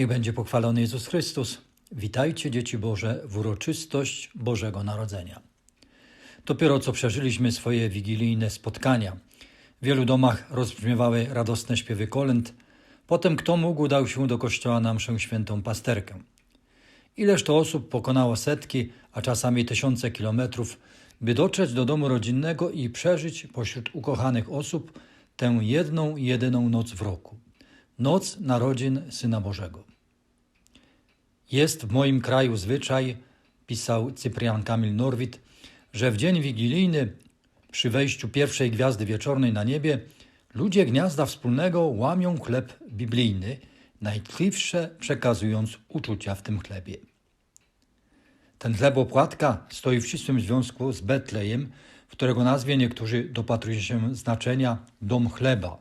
Niech będzie pochwalony Jezus Chrystus. Witajcie, dzieci Boże, w uroczystość Bożego Narodzenia. Dopiero co przeżyliśmy swoje wigilijne spotkania. W wielu domach rozbrzmiewały radosne śpiewy kolęd. Potem kto mógł dał się do kościoła na mszę świętą pasterkę. Ileż to osób pokonało setki, a czasami tysiące kilometrów, by dotrzeć do domu rodzinnego i przeżyć pośród ukochanych osób tę jedną, jedyną noc w roku. Noc narodzin Syna Bożego. Jest w moim kraju zwyczaj, pisał Cyprian Kamil Norwid, że w dzień wigilijny, przy wejściu pierwszej gwiazdy wieczornej na niebie, ludzie gniazda wspólnego łamią chleb biblijny, najtkliwsze przekazując uczucia w tym chlebie. Ten chleb opłatka stoi w ścisłym związku z Betlejem, w którego nazwie niektórzy dopatrują się znaczenia dom chleba.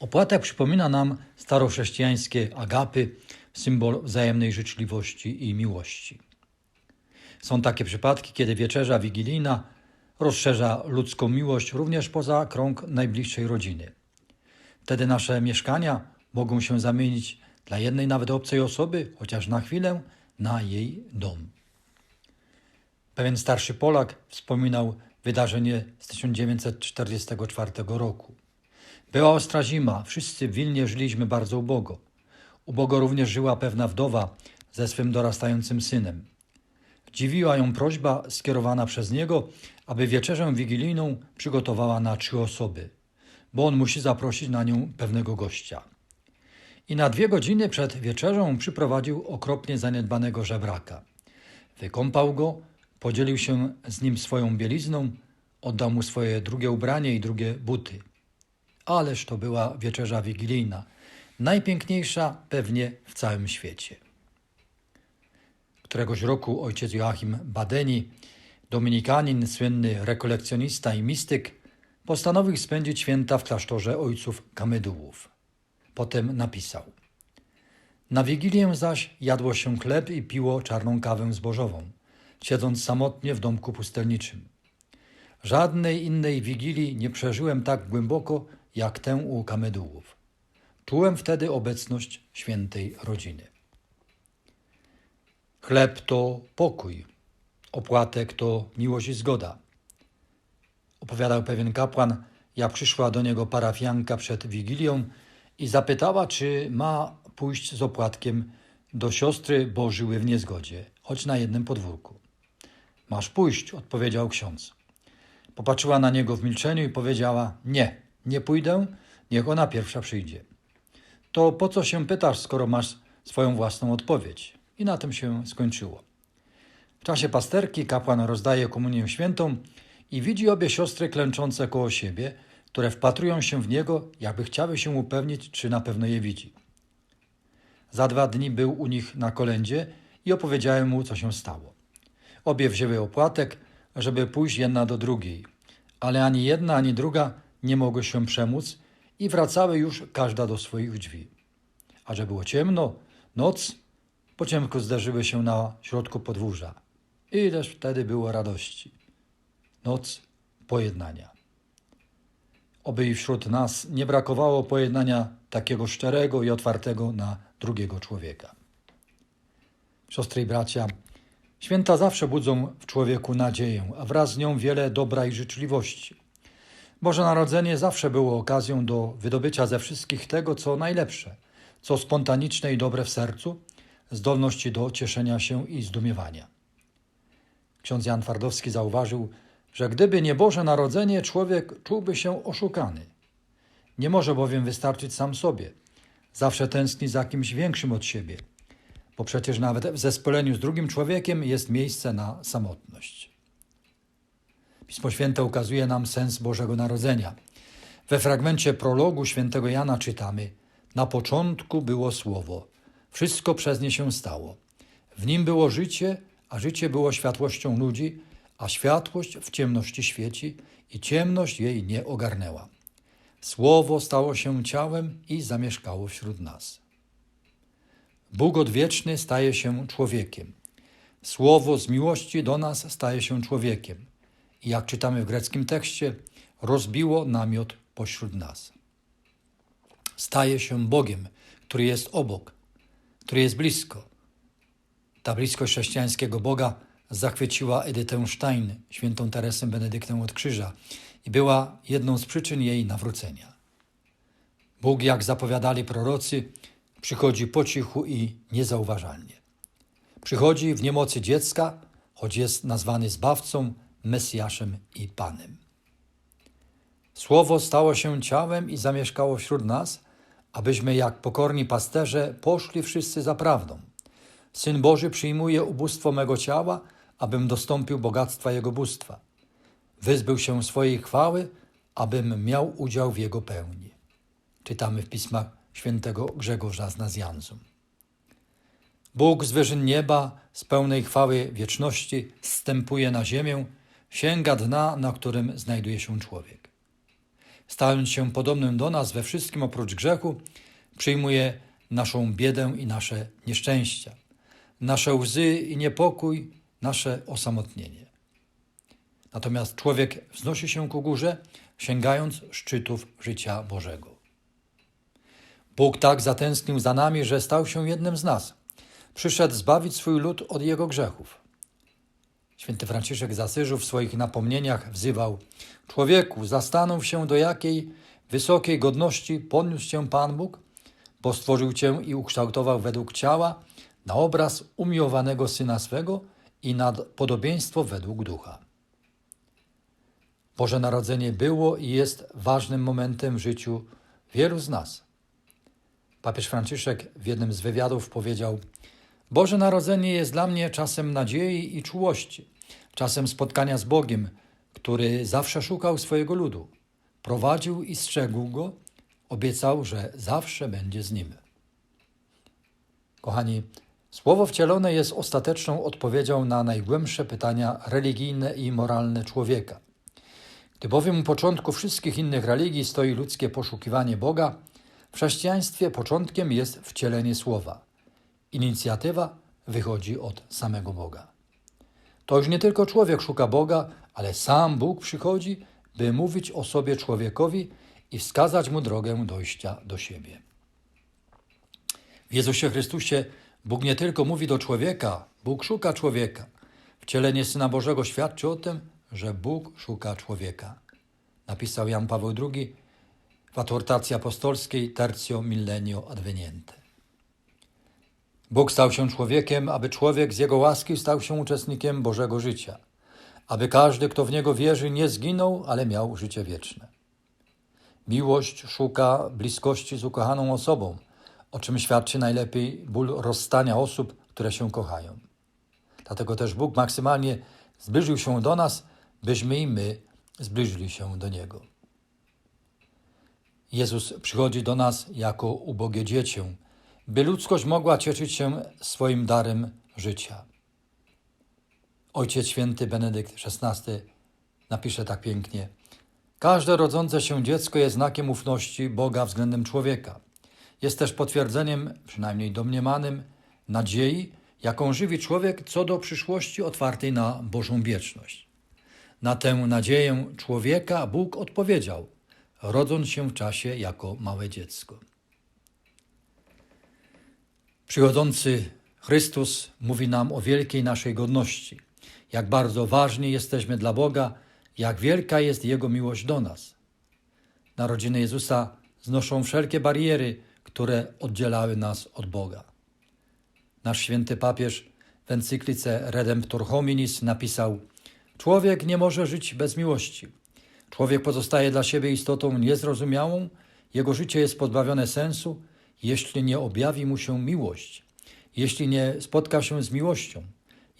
Opłatek przypomina nam starochrześcijańskie agapy, symbol wzajemnej życzliwości i miłości. Są takie przypadki, kiedy wieczerza wigilijna rozszerza ludzką miłość również poza krąg najbliższej rodziny. Wtedy nasze mieszkania mogą się zamienić dla jednej nawet obcej osoby, chociaż na chwilę, na jej dom. Pewien starszy Polak wspominał wydarzenie z 1944 roku. Była ostra zima, wszyscy w Wilnie żyliśmy bardzo ubogo. Ubogo również żyła pewna wdowa ze swym dorastającym synem. Dziwiła ją prośba skierowana przez niego, aby wieczerzę wigilijną przygotowała na trzy osoby, bo on musi zaprosić na nią pewnego gościa. I na dwie godziny przed wieczerzą przyprowadził okropnie zaniedbanego żebraka. Wykąpał go, podzielił się z nim swoją bielizną, oddał mu swoje drugie ubranie i drugie buty. Ależ to była wieczerza wigilijna, najpiękniejsza pewnie w całym świecie. Któregoś roku ojciec Joachim Badeni, dominikanin, słynny rekolekcjonista i mistyk, postanowił spędzić święta w klasztorze ojców Kamedułów. Potem napisał: Na wigilię zaś jadło się chleb i piło czarną kawę zbożową, siedząc samotnie w domku pustelniczym. Żadnej innej wigilii nie przeżyłem tak głęboko, jak tę u Kamedułów. Czułem wtedy obecność świętej rodziny. Chleb to pokój, opłatek to miłość i zgoda. Opowiadał pewien kapłan, jak przyszła do niego parafianka przed wigilią i zapytała, czy ma pójść z opłatkiem do siostry, bo żyły w niezgodzie, choć na jednym podwórku. Masz pójść, odpowiedział ksiądz. Popatrzyła na niego w milczeniu i powiedziała: Nie, nie pójdę, niech ona pierwsza przyjdzie. To po co się pytasz, skoro masz swoją własną odpowiedź? I na tym się skończyło. W czasie pasterki kapłan rozdaje komunię świętą i widzi obie siostry klęczące koło siebie, które wpatrują się w niego, jakby chciały się upewnić, czy na pewno je widzi. Za dwa dni był u nich na kolędzie i opowiedziałem mu, co się stało. Obie wzięły opłatek, żeby pójść jedna do drugiej, ale ani jedna, ani druga nie mogły się przemóc i wracały już każda do swoich drzwi. A że było ciemno, noc, po ciemku zderzyły się na środku podwórza. Ileż wtedy było radości. Noc pojednania. Oby i wśród nas nie brakowało pojednania takiego szczerego i otwartego na drugiego człowieka. Siostry i bracia, święta zawsze budzą w człowieku nadzieję, a wraz z nią wiele dobra i życzliwości. Boże Narodzenie zawsze było okazją do wydobycia ze wszystkich tego, co najlepsze, co spontaniczne i dobre w sercu, zdolności do cieszenia się i zdumiewania. Ksiądz Jan Twardowski zauważył, że gdyby nie Boże Narodzenie, człowiek czułby się oszukany. Nie może bowiem wystarczyć sam sobie. Zawsze tęskni za kimś większym od siebie, bo przecież nawet w zespoleniu z drugim człowiekiem jest miejsce na samotność. Pismo Święte ukazuje nam sens Bożego Narodzenia. We fragmencie prologu świętego Jana czytamy: Na początku było Słowo, wszystko przez nie się stało. W nim było życie, a życie było światłością ludzi, a światłość w ciemności świeci i ciemność jej nie ogarnęła. Słowo stało się ciałem i zamieszkało wśród nas. Bóg odwieczny staje się człowiekiem. Słowo z miłości do nas staje się człowiekiem. Jak czytamy w greckim tekście, rozbiło namiot pośród nas. Staje się Bogiem, który jest obok, który jest blisko. Ta bliskość chrześcijańskiego Boga zachwyciła Edytę Stein, świętą Teresę Benedyktę od Krzyża i była jedną z przyczyn jej nawrócenia. Bóg, jak zapowiadali prorocy, przychodzi po cichu i niezauważalnie. Przychodzi w niemocy dziecka, choć jest nazwany Zbawcą, Mesjaszem i Panem. Słowo stało się ciałem i zamieszkało wśród nas, abyśmy jak pokorni pasterze poszli wszyscy za prawdą. Syn Boży przyjmuje ubóstwo mego ciała, abym dostąpił bogactwa Jego bóstwa. Wyzbył się swojej chwały, abym miał udział w Jego pełni. Czytamy w pismach świętego Grzegorza z Nazjanzum. Bóg z wyżyn nieba, z pełnej chwały wieczności, zstępuje na ziemię, sięga dna, na którym znajduje się człowiek. Stając się podobnym do nas we wszystkim oprócz grzechu, przyjmuje naszą biedę i nasze nieszczęścia, nasze łzy i niepokój, nasze osamotnienie. Natomiast człowiek wznosi się ku górze, sięgając szczytów życia Bożego. Bóg tak zatęsknił za nami, że stał się jednym z nas. Przyszedł zbawić swój lud od jego grzechów. Święty Franciszek z Asyżu w swoich napomnieniach wzywał: Człowieku, zastanów się, do jakiej wysokiej godności podniósł cię Pan Bóg, bo stworzył cię i ukształtował według ciała na obraz umiłowanego syna swego i na podobieństwo według ducha. Boże Narodzenie było i jest ważnym momentem w życiu wielu z nas. Papież Franciszek w jednym z wywiadów powiedział: Boże Narodzenie jest dla mnie czasem nadziei i czułości, czasem spotkania z Bogiem, który zawsze szukał swojego ludu, prowadził i strzegł go, obiecał, że zawsze będzie z nim. Kochani, Słowo wcielone jest ostateczną odpowiedzią na najgłębsze pytania religijne i moralne człowieka. Gdy bowiem u początku wszystkich innych religii stoi ludzkie poszukiwanie Boga, w chrześcijaństwie początkiem jest wcielenie słowa. Inicjatywa wychodzi od samego Boga. To już nie tylko człowiek szuka Boga, ale sam Bóg przychodzi, by mówić o sobie człowiekowi i wskazać mu drogę dojścia do siebie. W Jezusie Chrystusie Bóg nie tylko mówi do człowieka, Bóg szuka człowieka. Wcielenie Syna Bożego świadczy o tym, że Bóg szuka człowieka. Napisał Jan Paweł II w adhortacji apostolskiej Tercio Millennio Adveniente. Bóg stał się człowiekiem, aby człowiek z Jego łaski stał się uczestnikiem Bożego życia, aby każdy, kto w Niego wierzy, nie zginął, ale miał życie wieczne. Miłość szuka bliskości z ukochaną osobą, o czym świadczy najlepiej ból rozstania osób, które się kochają. Dlatego też Bóg maksymalnie zbliżył się do nas, byśmy i my zbliżyli się do Niego. Jezus przychodzi do nas jako ubogie dziecię, by ludzkość mogła cieszyć się swoim darem życia. Ojciec święty Benedykt XVI napisze tak pięknie: Każde rodzące się dziecko jest znakiem ufności Boga względem człowieka. Jest też potwierdzeniem, przynajmniej domniemanym, nadziei, jaką żywi człowiek co do przyszłości otwartej na Bożą wieczność. Na tę nadzieję człowieka Bóg odpowiedział, rodząc się w czasie jako małe dziecko. Przychodzący Chrystus mówi nam o wielkiej naszej godności, jak bardzo ważni jesteśmy dla Boga, jak wielka jest Jego miłość do nas. Narodziny Jezusa znoszą wszelkie bariery, które oddzielały nas od Boga. Nasz święty papież w encyklice Redemptor Hominis napisał: Człowiek nie może żyć bez miłości. Człowiek pozostaje dla siebie istotą niezrozumiałą, jego życie jest pozbawione sensu, jeśli nie objawi mu się miłość, jeśli nie spotka się z miłością,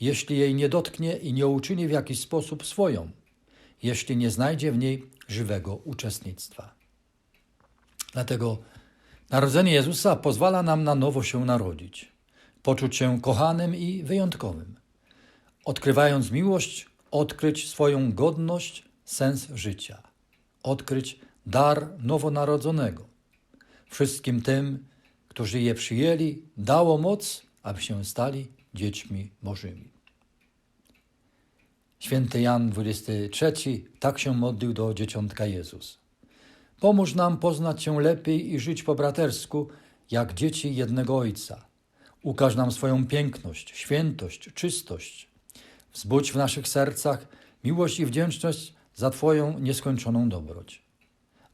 jeśli jej nie dotknie i nie uczyni w jakiś sposób swoją, jeśli nie znajdzie w niej żywego uczestnictwa. Dlatego narodzenie Jezusa pozwala nam na nowo się narodzić, poczuć się kochanym i wyjątkowym. Odkrywając miłość, odkryć swoją godność, sens życia, odkryć dar nowonarodzonego. Wszystkim tym, którzy je przyjęli, dało moc, aby się stali dziećmi Bożymi. Święty Jan XXIII tak się modlił do dzieciątka Jezus. Pomóż nam poznać Cię lepiej i żyć po bratersku, jak dzieci jednego Ojca. Ukaż nam swoją piękność, świętość, czystość. Wzbudź w naszych sercach miłość i wdzięczność za Twoją nieskończoną dobroć.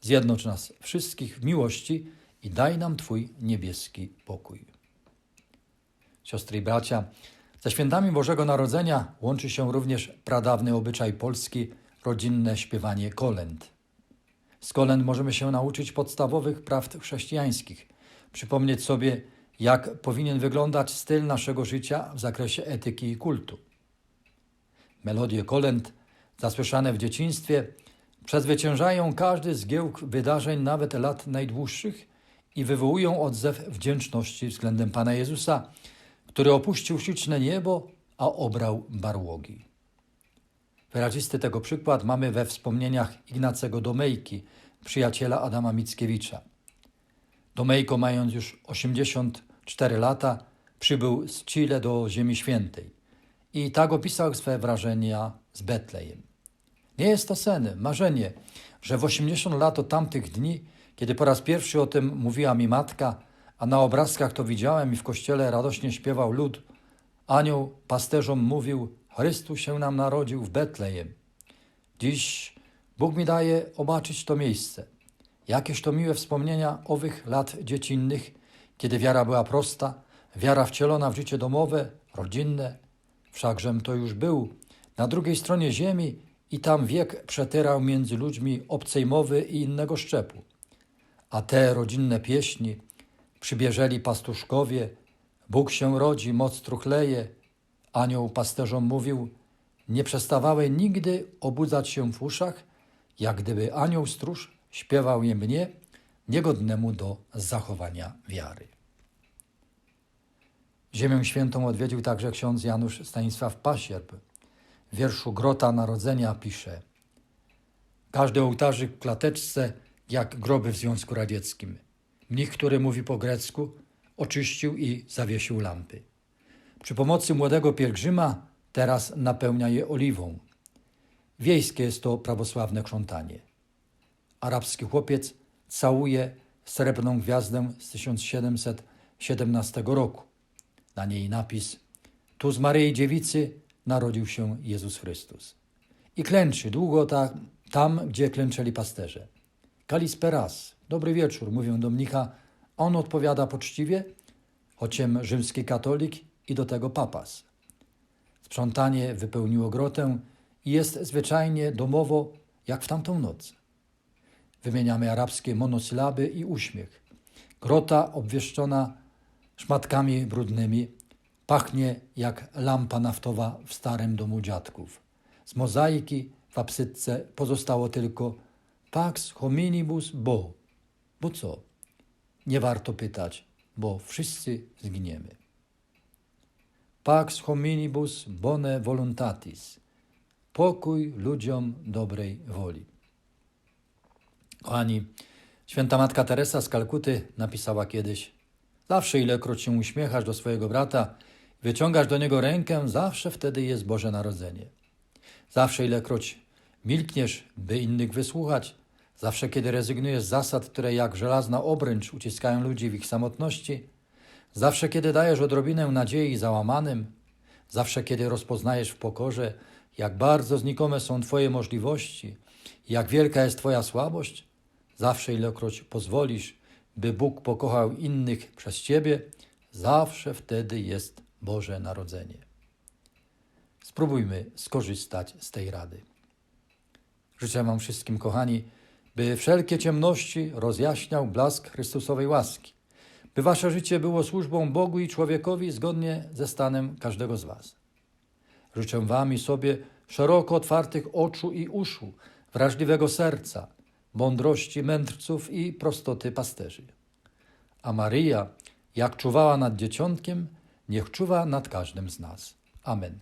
Zjednocz nas wszystkich w miłości i daj nam Twój niebieski pokój. Siostry i bracia, ze świętami Bożego Narodzenia łączy się również pradawny obyczaj polski, rodzinne śpiewanie kolęd. Z kolęd możemy się nauczyć podstawowych prawd chrześcijańskich, przypomnieć sobie, jak powinien wyglądać styl naszego życia w zakresie etyki i kultu. Melodie kolęd, zasłyszane w dzieciństwie, przezwyciężają każdy zgiełk wydarzeń, nawet lat najdłuższych, i wywołują odzew wdzięczności względem Pana Jezusa, który opuścił śliczne niebo, a obrał barłogi. Wyrazisty tego przykład mamy we wspomnieniach Ignacego Domejki, przyjaciela Adama Mickiewicza. Domejko, mając już 84 lata, przybył z Chile do Ziemi Świętej i tak opisał swe wrażenia z Betlejem. Nie jest to sen, marzenie, że w 80 lat od tamtych dni, kiedy po raz pierwszy o tym mówiła mi matka, a na obrazkach to widziałem i w kościele radośnie śpiewał lud, anioł pasterzom mówił, Chrystus się nam narodził w Betlejem. Dziś Bóg mi daje obaczyć to miejsce. Jakież to miłe wspomnienia owych lat dziecinnych, kiedy wiara była prosta, wiara wcielona w życie domowe, rodzinne. Wszakżem to już był na drugiej stronie ziemi i tam wiek przetyrał między ludźmi obcej mowy i innego szczepu. A te rodzinne pieśni, przybierzeli pastuszkowie, Bóg się rodzi, moc truchleje, anioł pasterzom mówił, nie przestawały nigdy obudzać się w uszach, jak gdyby anioł stróż śpiewał je mnie, niegodnemu do zachowania wiary. Ziemię Świętą odwiedził także ksiądz Janusz Stanisław Pasierb. W wierszu Grota Narodzenia pisze Każdy ołtarzyk w klateczce jak groby w Związku Radzieckim. Mnich, który mówi po grecku, oczyścił i zawiesił lampy. Przy pomocy młodego pielgrzyma teraz napełnia je oliwą. Wiejskie jest to prawosławne krzątanie. Arabski chłopiec całuje srebrną gwiazdę z 1717 roku. Na niej napis Tu z Maryi Dziewicy narodził się Jezus Chrystus. I klęczy długo ta, tam, gdzie klęczeli pasterze. Kalisperas, dobry wieczór, mówią do mnicha. On odpowiada poczciwie, chociem rzymski katolik i do tego papas. Sprzątanie wypełniło grotę i jest zwyczajnie domowo, jak w tamtą noc. Wymieniamy arabskie monosylaby i uśmiech. Grota obwieszczona szmatkami brudnymi pachnie jak lampa naftowa w starym domu dziadków. Z mozaiki w apsydce pozostało tylko pax hominibus bo. Bo co? Nie warto pytać, bo wszyscy zginiemy. Pax hominibus bone voluntatis. Pokój ludziom dobrej woli. Kochani, święta matka Teresa z Kalkuty napisała kiedyś: Zawsze ilekroć się uśmiechasz do swojego brata, wyciągasz do niego rękę, zawsze wtedy jest Boże Narodzenie. Zawsze ilekroć milkniesz, by innych wysłuchać, zawsze kiedy rezygnujesz z zasad, które jak żelazna obręcz uciskają ludzi w ich samotności, zawsze kiedy dajesz odrobinę nadziei załamanym, zawsze kiedy rozpoznajesz w pokorze, jak bardzo znikome są Twoje możliwości, jak wielka jest Twoja słabość, zawsze ilekroć pozwolisz, by Bóg pokochał innych przez Ciebie, zawsze wtedy jest Boże Narodzenie. Spróbujmy skorzystać z tej rady. Życzę Wam wszystkim, kochani, by wszelkie ciemności rozjaśniał blask Chrystusowej łaski, by Wasze życie było służbą Bogu i człowiekowi zgodnie ze stanem każdego z Was. Życzę Wam i sobie szeroko otwartych oczu i uszu, wrażliwego serca, mądrości mędrców i prostoty pasterzy. A Maryja, jak czuwała nad dzieciątkiem, niech czuwa nad każdym z nas. Amen.